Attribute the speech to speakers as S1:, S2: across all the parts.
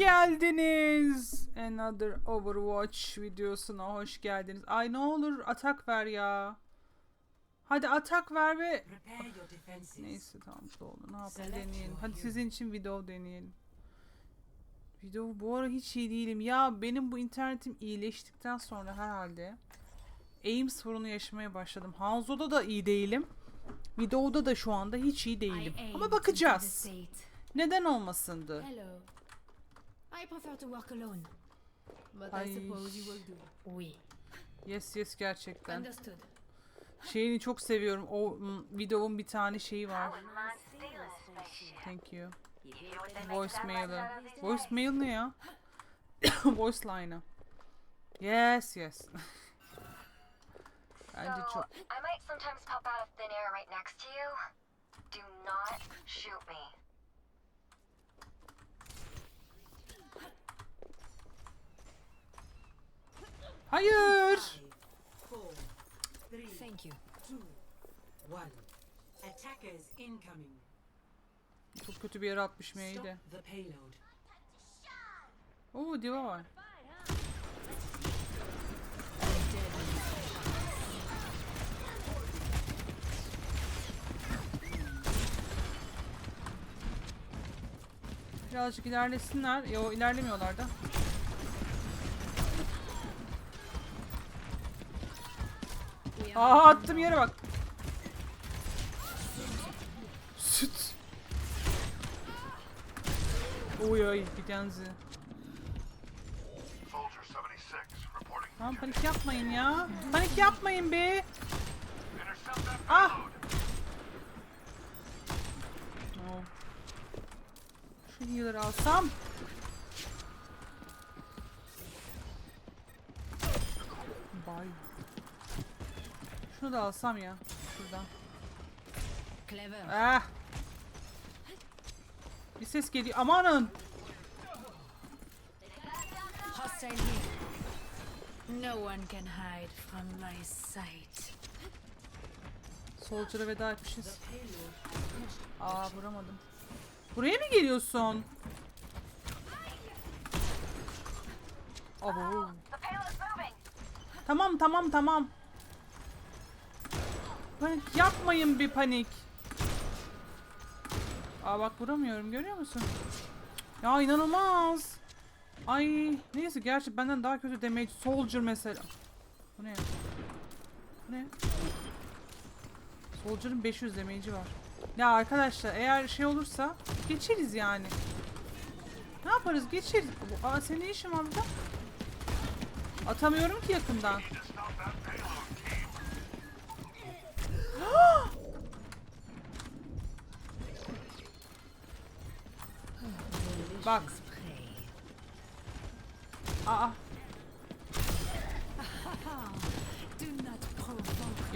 S1: geldiniz. Another Overwatch videosuna hoş geldiniz. Ay ne olur atak ver ya. Hadi atak ver ve... Neyse tamam olur ne yapalım deneyelim. Hadi sizin için video deneyelim. Video bu ara hiç iyi değilim. Ya benim bu internetim iyileştikten sonra herhalde aim sorunu yaşamaya başladım. Hanzo'da da iyi değilim. Videoda da şu anda hiç iyi değilim. Ama bakacağız. Neden olmasındı?
S2: Hello. I prefer to work alone. But
S1: Ay.
S2: I suppose you will do. Oui.
S1: Yes yes gerçekten.
S2: Understood.
S1: Şeyini çok seviyorum. O mm, videonun bir tane şeyi var. Thank you. Voicemail'ı. Voicemail ne ya? Voice line'ı. Yes yes. Bence çok
S3: I might sometimes pop out of thin air right next to you. Do not shoot me.
S1: Hayır.
S2: Thank you.
S4: Attackers incoming.
S1: Çok kötü bir yere atmış de.
S4: payload.
S1: Oo diva var. Birazcık ilerlesinler. Yo ilerlemiyorlar da. Aa attım yere bak. Süt. Oy oy
S5: 76 reporting.
S1: Tamam panik yapmayın ya. Panik yapmayın be. Ah. No. Şu healer alsam. Bay. Şunu da alsam ya. Şuradan.
S2: clever.
S1: Ah. Bir ses geliyor. Amanın.
S2: Hostile here. No one can hide from my sight.
S1: Soldier'a veda etmişiz. Aa vuramadım. Buraya mı geliyorsun? Abo. Tamam tamam tamam. Panik yapmayın bir panik. Aa bak vuramıyorum görüyor musun? Ya inanılmaz. Ay neyse gerçi benden daha kötü damage soldier mesela. Bu ne? Bu ne? Soldier'ın 500 damage'i var. Ya arkadaşlar eğer şey olursa geçeriz yani. Ne yaparız geçeriz. Aa senin işin var burada? Atamıyorum ki yakından. Bak. Aa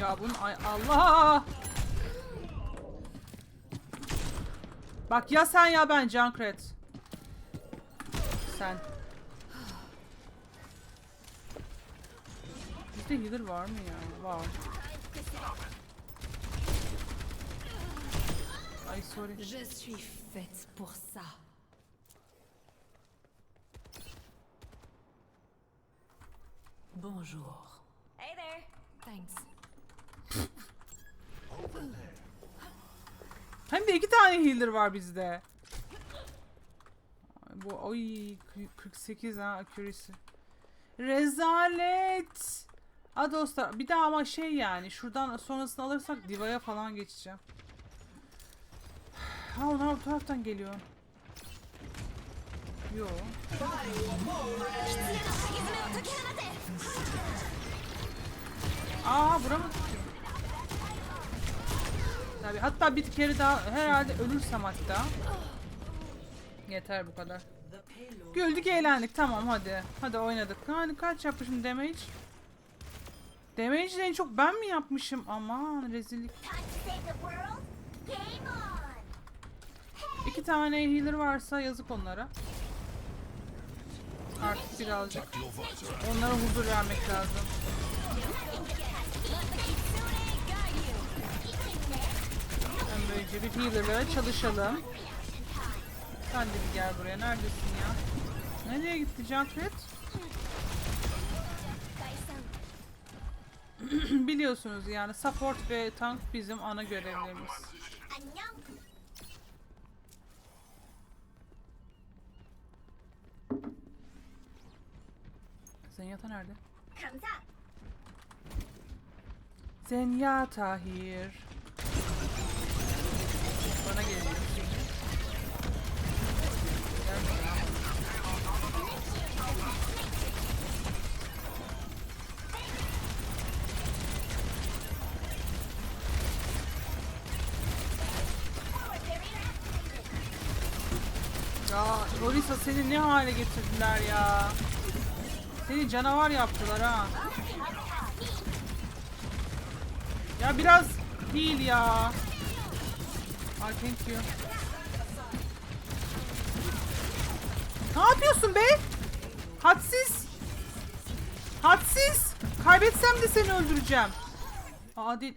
S1: ya bunun ay Allah. Bak ya sen ya ben Junkrat. Sen. Bizde healer var mı ya? Var. Ay sorry.
S2: Je suis faite pour ça. Bonjour.
S3: Hey there.
S2: Thanks.
S1: Hem de iki tane healer var bizde. Ay, Bu oy 48 ha accuracy. Rezalet. Ha dostlar bir daha ama şey yani şuradan sonrasını alırsak divaya falan geçeceğim. Ha onlar bu taraftan geliyor. Yo. Aa vuramadık ki. Tabii hatta bir kere daha herhalde ölürsem hatta. Yeter bu kadar. Güldük eğlendik tamam hadi. Hadi oynadık. Hani kaç yapmışım damage? Damage'i en çok ben mi yapmışım? Aman rezillik.
S3: Time to save the world. Game on.
S1: İki tane healer varsa yazık onlara. Artık birazcık. Onlara huzur vermek lazım. Ben böylece bir healer'lara çalışalım. Sen de bir gel buraya. Neredesin ya? Nereye gitti Junkrat? Biliyorsunuz yani support ve tank bizim ana görevlerimiz. Zenyata nerede? Zenyata here. Bana geliyor. Ya. Ya Orisa seni ne hale getirdiler ya. Seni canavar yaptılar ha. Ya biraz heal ya. I thank you. Ne yapıyorsun be? Hadsiz. Hadsiz. Kaybetsem de seni öldüreceğim. Adil.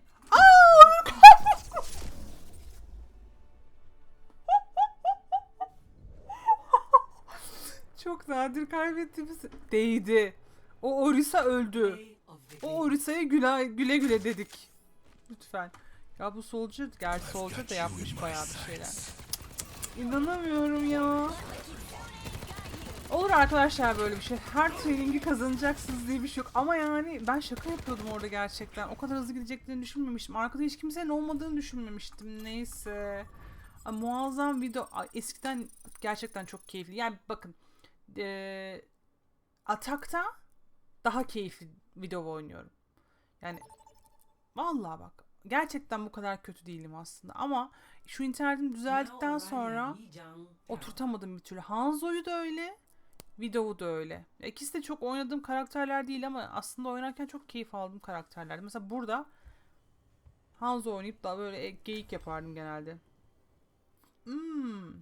S1: Nadir kaybettiğimiz değdi. O Orisa öldü. O. Orisa'ya güle, güle güle dedik. Lütfen. Ya bu Soldier, gerçi Soldier da yapmış bayağı bir şeyler. İnanamıyorum ya. Olur arkadaşlar böyle bir şey. Her trainingi kazanacaksınız diye bir şey yok. Ama yani ben şaka yapıyordum orada gerçekten. O kadar hızlı gideceklerini düşünmemiştim. Arkada hiç kimsenin olmadığını düşünmemiştim. Neyse. Muazzam video. Eskiden gerçekten çok keyifli. Yani bakın. Eee Atak'ta daha keyifli video oynuyorum. Yani vallahi bak gerçekten bu kadar kötü değilim aslında ama şu internetim düzeldikten sonra oturtamadım bir türlü. Hanzo'yu da öyle, Vidov'u da öyle. İkisi de çok oynadığım karakterler değil ama aslında oynarken çok keyif aldığım karakterlerdi. Mesela burada Hanzo oynayıp da böyle e- geyik yapardım genelde. Hmm.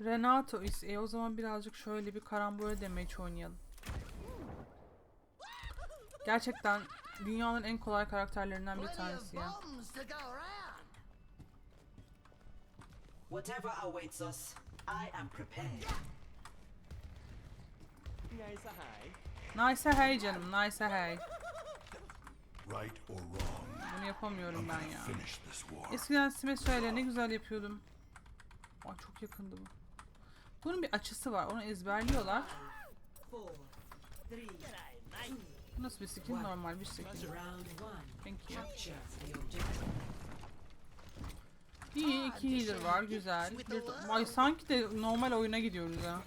S1: Renato is e o zaman birazcık şöyle bir karambole damage oynayalım. Gerçekten dünyanın en kolay karakterlerinden bir tanesi ya.
S6: Whatever awaits us, I am prepared.
S1: Nice hey canım, nice hey.
S5: Right or wrong,
S1: Bunu yapamıyorum ben ya. Eskiden Symmetra'yla ne güzel yapıyordum. Ay çok yakındı bu. Bunun bir açısı var. Onu ezberliyorlar. Nasıl bir skin? Normal bir skin. Thank you. İyi iki healer var. Güzel. Ay sanki de normal oyuna gidiyoruz ha.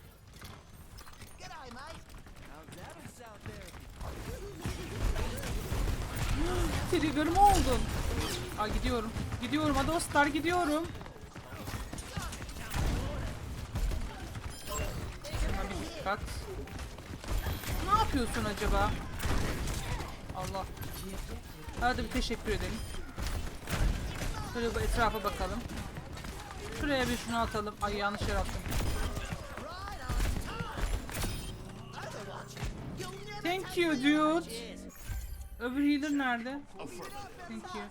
S1: Trigger mı oldun? Ay gidiyorum. Gidiyorum ha dostlar gidiyorum. Dikkat. Ne yapıyorsun acaba? Allah. Hadi bir teşekkür edelim. Şöyle bir etrafa bakalım. Şuraya bir şunu atalım. Ay yanlış yer attım. Thank you dude. Öbür healer nerede? Thank you.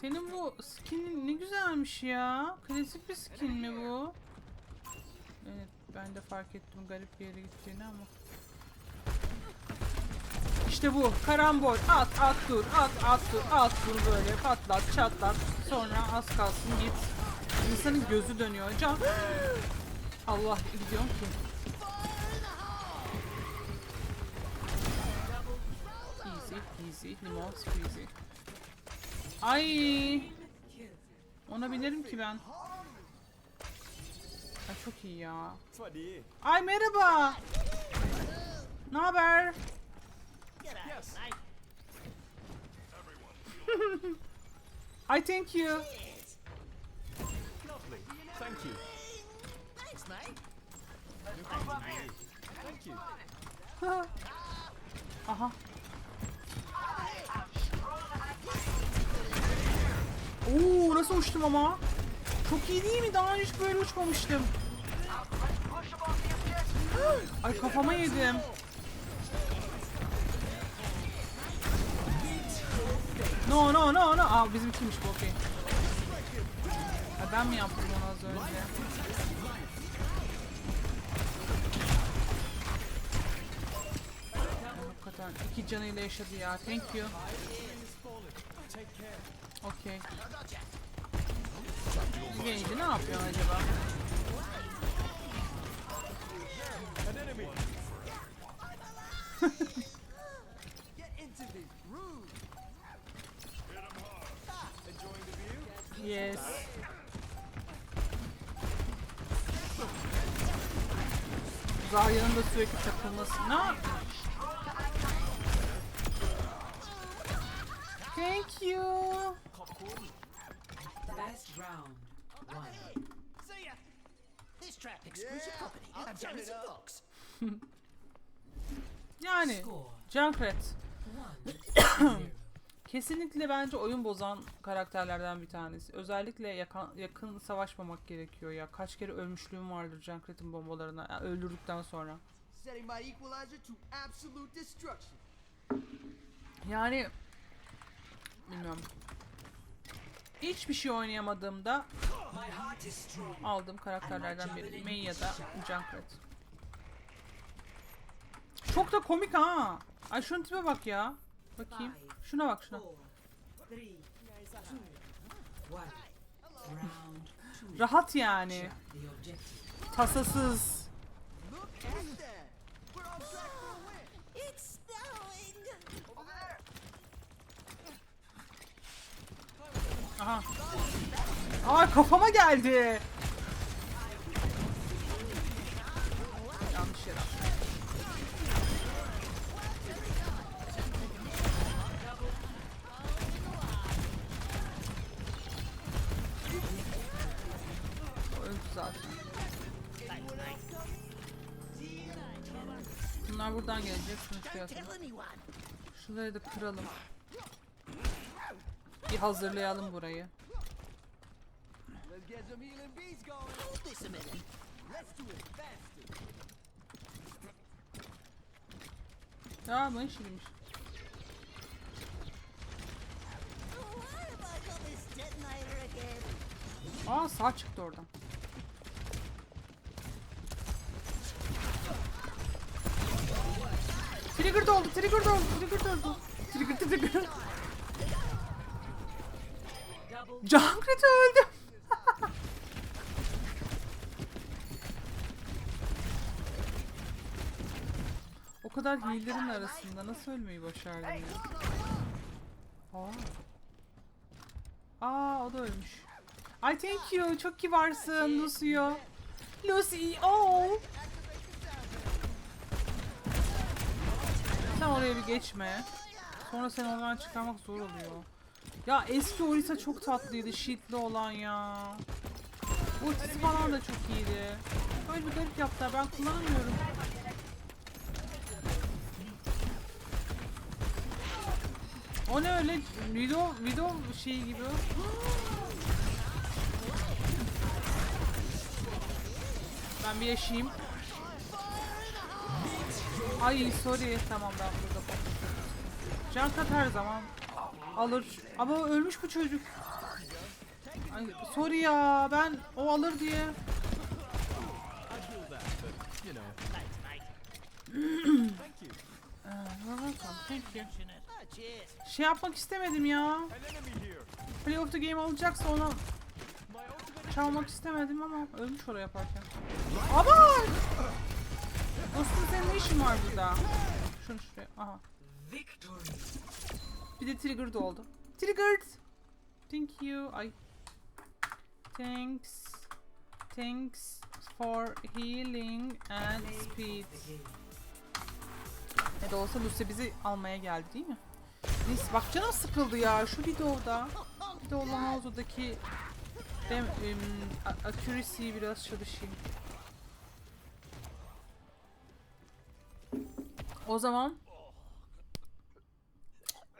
S1: Senin bu skinin ne güzelmiş ya. Klasik bir skin mi bu? Evet ben de fark ettim garip bir yere gittiğini ama. İşte bu karambol at at dur at at dur at dur böyle patlat çatlat sonra az kalsın git. İnsanın gözü dönüyor can. Allah gidiyorum ki. Easy easy limon squeezy. Ay ona binerim ki ben. Ay çok iyi ya. Ay merhaba. Ne haber? I thank you.
S7: Thank you.
S1: Aha. Oo nasıl uçtum ama? Çok iyi değil mi? Daha önce hiç böyle uçmamıştım. Ay kafama yedim. No no no no. Aa bizimkiymiş bu okey. Ha, Ben mi yaptım onu az önce? Hakikaten iki canıyla yaşadı ya. Thank you. Okey. Genci ne yapıyor acaba? Yes. Zarya'nın da sürekli takılması. Ne yapıyor? Thank you.
S4: Best round. One.
S6: See ya. This trap exclusive property of Genesis Books.
S1: Yani
S4: Score.
S1: Junkrat
S4: One. Zero.
S1: kesinlikle bence oyun bozan karakterlerden bir tanesi. Özellikle yakın, yakın savaşmamak gerekiyor ya. Kaç kere ölmüşlüğüm vardır Junkrat'ın bombalarına yani öldürdükten sonra. Yani bilmiyorum. Hiçbir şey oynayamadığımda aldığım karakterlerden biri. Mei ya da Junkrat. Çok da komik ha. Ay şunun tipe bak ya. Bakayım. Şuna bak şuna. Rahat yani. Tasasız. Aha. Aa kafama geldi. Yanlış yere. Bunlar buradan gelecek. Şurayı da kıralım. Bir hazırlayalım burayı.
S7: Let's get some healing beats going!
S6: Hold this a minute.
S7: Let's do it faster!
S1: Ya bu işiymiş.
S6: Why have I got this detonator again?
S1: Aa sağ çıktı oradan. Trigger oldu, trigger oldu, trigger oldu. Trigger, trigger. Junkrat öldü. o kadar heal'lerin arasında nasıl ölmeyi başardın ya? Aa. Aa o da ölmüş. Ay thank you. Çok kibarsın Lucio. Lucy. Oh. Sen oraya bir geçme. Sonra seni oradan çıkarmak zor oluyor. Ya eski Orisa çok tatlıydı. Shitli olan ya. Ultisi falan da çok iyiydi. Böyle bir garip yaptılar. Ben kullanamıyorum. O ne öyle? Video, video şeyi gibi. Ben bir yaşayayım. Ay sorry. Tamam ben burada patlatıyorum. Cankat her zaman alır. Ama ölmüş bu çocuk. Ay sorry ya. Ben o alır diye. Ah. Şey yapmak istemedim ya. Play of the game alacaksa ona çalmak istemedim ama ölmüş oraya yaparken. Aman! Dostum senin ne işin var burada? Şunu şuraya. Aha. Bir de triggered oldu. Triggered! Thank you. Ay. Thanks. Thanks for healing and speed. Ne de olsa Lucy bizi almaya geldi değil mi? Neyse bak canım sıkıldı ya şu videoda. Bir de olan havuzudaki dem, em, a- accuracy'yi biraz çalışayım. O zaman